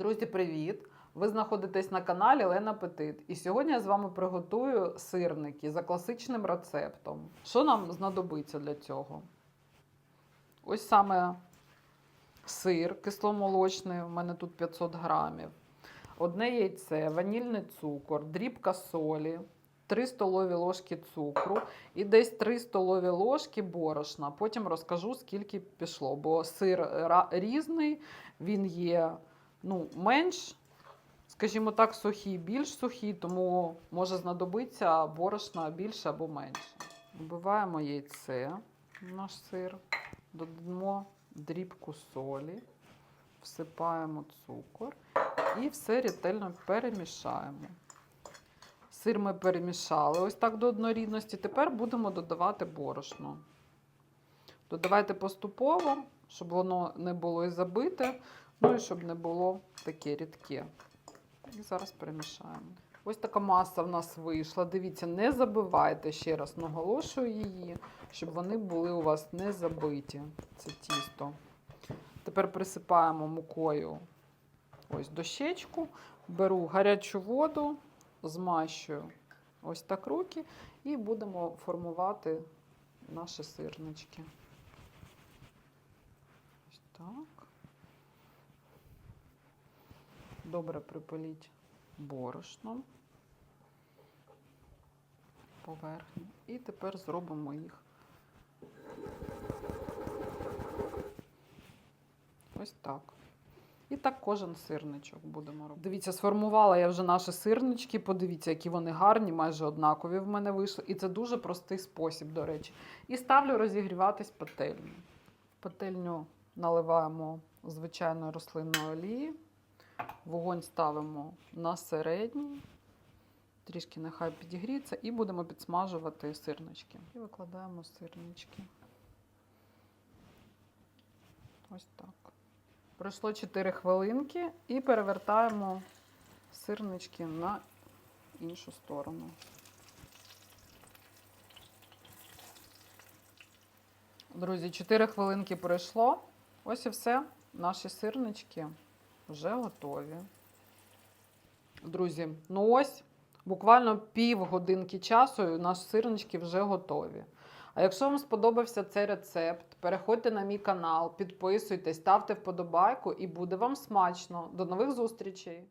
Друзі, привіт! Ви знаходитесь на каналі Лена Петит. І сьогодні я з вами приготую сирники за класичним рецептом. Що нам знадобиться для цього? Ось саме сир кисломолочний, у мене тут 500 грамів, одне яйце, ванільний цукор, дрібка солі, 3 столові ложки цукру і десь 3 столові ложки борошна. Потім розкажу, скільки пішло, бо сир різний, він є ну, менш, скажімо так, сухий, більш сухий, тому може знадобитися борошна більше або менше. Вбиваємо яйце, наш сир, додамо дрібку солі, всипаємо цукор і все ретельно перемішаємо. Сир ми перемішали ось так до однорідності. Тепер будемо додавати борошно. Додавайте поступово, щоб воно не було і забите, ну і щоб не було таке рідке. І зараз перемішаємо. Ось така маса в нас вийшла. Дивіться, не забивайте ще раз, наголошую її, щоб вони були у вас не забиті. Це тісто. Тепер присипаємо мукою ось дощечку, беру гарячу воду, змащую ось так руки і будемо формувати наші сирнички. Ось так. Добре припиліть борошном поверхню. І тепер зробимо їх ось так. І так кожен сирничок будемо робити. Дивіться, сформувала я вже наші сирнички. Подивіться, які вони гарні, майже однакові в мене вийшли. І це дуже простий спосіб, до речі. І ставлю розігріватись пательню. В пательню наливаємо звичайної рослинної олії. Вогонь ставимо на середній. Трішки нехай підігріється, і будемо підсмажувати сирнички. І викладаємо сирнички. Ось так. Пройшло 4 хвилинки і перевертаємо сирнички на іншу сторону. Друзі, 4 хвилинки пройшло. Ось і все. Наші сирнички вже готові. Друзі, ну ось буквально пів годинки часу і наші сирнички вже готові. А якщо вам сподобався цей рецепт, переходьте на мій канал, підписуйтесь, ставте вподобайку і буде вам смачно. До нових зустрічей!